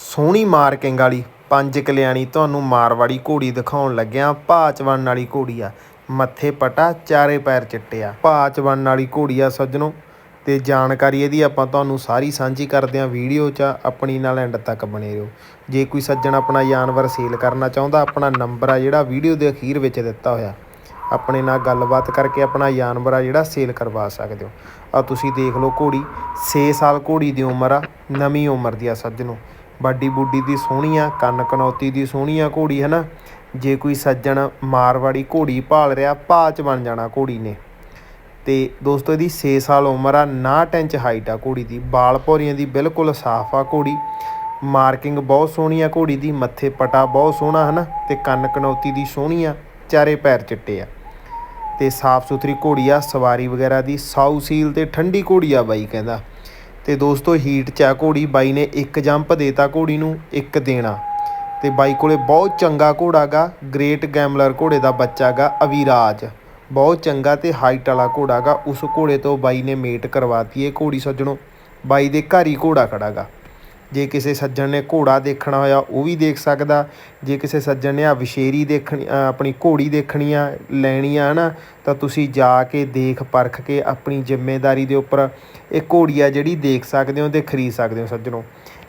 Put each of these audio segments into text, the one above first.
ਸੋਹਣੀ ਮਾਰਕਿੰਗ ਵਾਲੀ ਪੰਜ ਕਲਿਆਣੀ ਤੁਹਾਨੂੰ ਮਾਰਵਾੜੀ ਘੋੜੀ ਦਿਖਾਉਣ ਲੱਗਿਆ ਭਾਚ ਬਣਨ ਵਾਲੀ ਘੋੜੀ ਆ। ਮੱਥੇ ਪਟਾ, ਚਾਰੇ ਪੈਰ ਚਿੱਟੇ ਆ। ਭਾਚ ਬਣਨ ਵਾਲੀ ਘੋੜੀ ਆ ਸੱਜਣੋ। ਤੇ ਜਾਣਕਾਰੀ ਇਹਦੀ ਆਪਾਂ ਤੁਹਾਨੂੰ ਸਾਰੀ ਸਾਂਝੀ ਕਰਦੇ ਹਾਂ ਵੀਡੀਓ 'ਚ। ਆਪਣੀ ਨਾਲ ਐਂਡ ਤੱਕ ਬਣੇ ਰਹੋ। ਜੇ ਕੋਈ ਸੱਜਣ ਆਪਣਾ ਜਾਨਵਰ ਸੇਲ ਕਰਨਾ ਚਾਹੁੰਦਾ, ਆਪਣਾ ਨੰਬਰ ਆ ਜਿਹੜਾ ਵੀਡੀਓ ਦੇ ਅਖੀਰ ਵਿੱਚ ਦਿੱਤਾ ਹੋਇਆ। ਆਪਣੇ ਨਾਲ ਗੱਲਬਾਤ ਕਰਕੇ ਆਪਣਾ ਜਾਨਵਰ ਆ ਜਿਹੜਾ ਸੇਲ ਕਰਵਾ ਸਕਦੇ ਹੋ। ਆ ਤੁਸੀਂ ਦੇਖ ਲਓ ਘੋੜੀ। 6 ਸਾਲ ਘੋੜੀ ਦੀ ਉਮਰ ਆ, ਨਵੀਂ ਉਮਰ ਦੀ ਆ ਸੱਜਣੋ। ਬਾਡੀ ਬੁੱਡੀ ਦੀ ਸੋਹਣੀ ਆ, ਕੰਨ ਕਨੌਤੀ ਦੀ ਸੋਹਣੀ ਆ ਘੋੜੀ ਹੈ ਨਾ ਜੇ ਕੋਈ ਸੱਜਣ ਮਾਰਵਾੜੀ ਘੋੜੀ ਭਾਲ ਰਿਹਾ ਭਾਚ ਬਣ ਜਾਣਾ ਘੋੜੀ ਨੇ। ਤੇ ਦੋਸਤੋ, ਇਹਦੀ 6 ਸਾਲ ਉਮਰ ਆ 59 ਇੰਚ ਹਾਈਟ ਆ ਘੋੜੀ ਦੀ। ਬਾਲ ਭੌਰੀਆਂ ਦੀ ਬਿਲਕੁਲ ਸਾਫ਼ ਆ ਘੋੜੀ। ਮਾਰਕਿੰਗ ਬਹੁਤ ਸੋਹਣੀ ਆ ਘੋੜੀ ਦੀ, ਮੱਥੇ ਪਟਾ ਬਹੁਤ ਸੋਹਣਾ ਹੈ ਨਾ ਤੇ ਕੰਨ ਕਨੌਤੀ ਦੀ ਸੋਹਣੀ ਆ, ਚਾਰੇ ਪੈਰ ਚਿੱਟੇ ਆ। ਤੇ ਸਾਫ਼ ਸੁਥਰੀ ਘੋੜੀ ਆ, ਸਵਾਰੀ ਵਗੈਰਾ ਦੀ, ਸਾਊ ਸੀਲ ਤੇ ਠੰਡੀ ਘੋੜੀ ਆ ਬਾਈ ਕਹਿੰਦਾ। ਤੇ ਦੋਸਤੋ ਹੀਟ ਚ ਆ ਘੋੜੀ। ਬਾਈ ਨੇ ਇੱਕ ਜੰਪ ਦੇਤਾ ਘੋੜੀ ਨੂੰ, ਇੱਕ ਦੇਣਾ। ਤੇ ਬਾਈ ਕੋਲੇ ਬਹੁਤ ਚੰਗਾ ਘੋੜਾ ਗਾ ਗ੍ਰੇਟ ਗੈਮਲਰ ਘੋੜੇ ਦਾ ਬੱਚਾ ਗਾ, ਅਵਿਰਾਜ। ਬਹੁਤ ਚੰਗਾ ਤੇ ਹਾਈਟ ਵਾਲਾ ਘੋੜਾ ਗਾ। ਉਸ ਘੋੜੇ ਤੋਂ ਬਾਈ ਨੇ ਮੇਟ ਕਰਵਾਤੀ ਇਹ ਘੋੜੀ ਸੱਜਣੋ। ਬਾਈ ਦੇ ਘਰ ਹੀ ਘੋੜਾ ਖੜਾ ਗਾ। ਜੇ ਕਿਸੇ ਸੱਜਣ ਨੇ ਘੋੜਾ ਦੇਖਣਾ ਹੋਇਆ, ਉਹ ਵੀ ਦੇਖ ਸਕਦਾ। ਜੇ ਕਿਸੇ ਸੱਜਣ ਨੇ ਆ ਵਿਸ਼ੇਰੀ ਦੇਖਣੀ ਆਪਣੀ ਘੋੜੀ ਦੇਖਣੀ ਆ ਲੈਣੀ ਆ ਨਾ ਤਾਂ ਤੁਸੀਂ ਜਾ ਕੇ ਦੇਖ ਪਰਖ ਕੇ ਆਪਣੀ ਜ਼ਿੰਮੇਵਾਰੀ ਦੇ ਉੱਪਰ ਇਹ ਘੋੜੀ ਆ ਜਿਹੜੀ ਦੇਖ ਸਕਦੇ ਹੋ ਤੇ ਖਰੀਦ ਸਕਦੇ ਹੋ ਸੱਜਣੋ।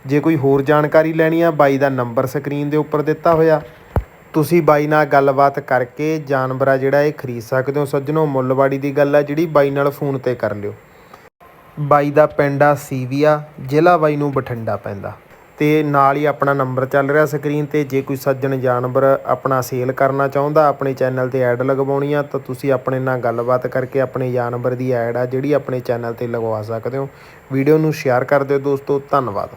ਜੇ ਕੋਈ ਹੋਰ ਜਾਣਕਾਰੀ ਲੈਣੀ ਆ, ਬਾਈ ਦਾ ਨੰਬਰ ਸਕਰੀਨ ਦੇ ਉੱਪਰ ਦਿੱਤਾ ਹੋਇਆ। ਤੁਸੀਂ ਬਾਈ ਨਾਲ ਗੱਲਬਾਤ ਕਰਕੇ ਜਾਨਵਰ ਆ ਜਿਹੜਾ ਇਹ ਖਰੀਦ ਸਕਦੇ ਹੋ ਸੱਜਣੋ। ਮੁੱਲਵਾੜੀ ਦੀ ਗੱਲ ਆ ਜਿਹੜੀ ਬਾਈ ਨਾਲ ਫੋਨ ਤੇ ਕਰ ਲਿਓ। ਬਾਈ ਦਾ ਪਿੰਡ ਆ ਸੀਵੀਆ, ਜ਼ਿਲ੍ਹਾ ਬਾਈ ਨੂੰ ਬਠਿੰਡਾ ਪੈਂਦਾ। ਅਤੇ ਨਾਲ ਹੀ ਆਪਣਾ ਨੰਬਰ ਚੱਲ ਰਿਹਾ ਸਕਰੀਨ ਤੇ, ਜੇ ਕੋਈ ਸੱਜਣ ਜਾਨਵਰ ਆਪਣਾ ਸੇਲ ਕਰਨਾ ਚਾਹੁੰਦਾ, ਆਪਣੇ ਚੈਨਲ ਤੇ ਐਡ ਲਗਵਾਉਣੀ ਆ, ਤਾਂ ਤੁਸੀਂ ਆਪਣੇ ਨਾਲ ਗੱਲਬਾਤ ਕਰਕੇ ਆਪਣੇ ਜਾਨਵਰ ਦੀ ਐਡ ਆ, ਜਿਹੜੀ ਆਪਣੇ ਚੈਨਲ ਤੇ ਲਗਵਾ ਸਕਦੇ ਹੋ। ਵੀਡੀਓ ਨੂੰ ਸ਼ੇਅਰ ਕਰ ਦਿਓ ਦੋਸਤੋ, ਧੰਨਵਾਦ।